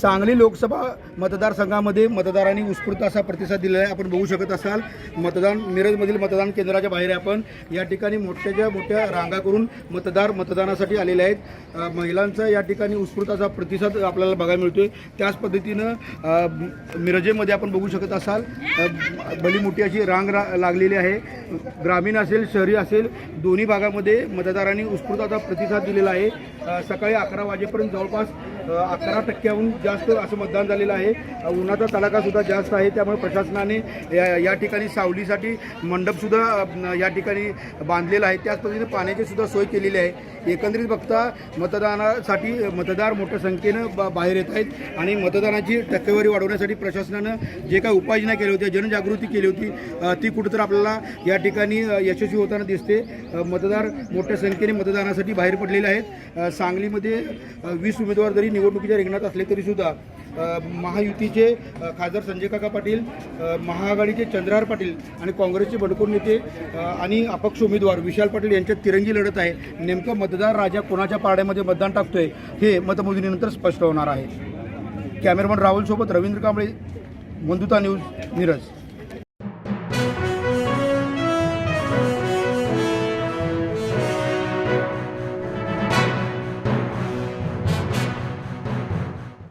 सांगली लोकसभा मतदारसंघामध्ये मतदारांनी उत्स्फूर्त असा प्रतिसाद दिलेला आहे. आपण बघू शकत असाल मतदान मिरजमधील मतदान केंद्राच्या बाहेर आहे आपण. या ठिकाणी मोठ्याच्या मोठ्या रांगा करून मतदार मतदानासाठी आलेले आहेत. महिलांचा या ठिकाणी उत्स्फूर्त असा प्रतिसाद आपल्याला बघायला मिळतोय. त्याच पद्धतीनं मिरजेमध्ये आपण बघू शकत असाल भली मोठी अशी रांग रा लागलेली आहे. ग्रामीण असेल शहरी असेल दोन्ही भागामध्ये मतदारांनी उत्स्फूर्त असा प्रतिसाद दिलेला आहे. सकाळी अकरा वाजेपर्यंत जवळपास अकरा टक्क्याहून जास्त असं मतदान झालेलं आहे. उन्हाचा तडाखा सुद्धा जास्त आहे. त्यामुळे प्रशासनाने या या ठिकाणी सावलीसाठी मंडपसुद्धा या ठिकाणी बांधलेला आहे. त्याच पद्धतीने पाण्याची सुद्धा सोय केलेली आहे. एकंदरीत बघता मतदानासाठी मतदार मोठ्या संख्येनं बा बाहेर येत आहेत आणि मतदानाची टक्केवारी वाढवण्यासाठी प्रशासनानं जे काही उपाययोजना केल्या होत्या जनजागृती केली होती ती कुठंतरी आपल्याला या ठिकाणी यशस्वी होताना दिसते. मतदार मोठ्या संख्येने मतदानासाठी बाहेर पडलेले आहेत. सांगलीमध्ये वीस उमेदवार जरी निवडणुकीच्या रिंगणात असले तरीसुद्धा सुद्धा महायुतीचे खासदार संजय काका पाटील महाआघाडीचे चंद्रहार पाटील आणि काँग्रेसचे बडकूर नेते आणि अपक्ष उमेदवार विशाल पाटील यांच्यात तिरंगी लढत आहे. नेमकं मतदार राजा कोणाच्या पाड्यामध्ये मतदान टाकतोय हे मतमोजणीनंतर स्पष्ट होणार आहे. कॅमेरामन राहुलसोबत रवींद्र कांबळे बंधुता न्यूज मिरज.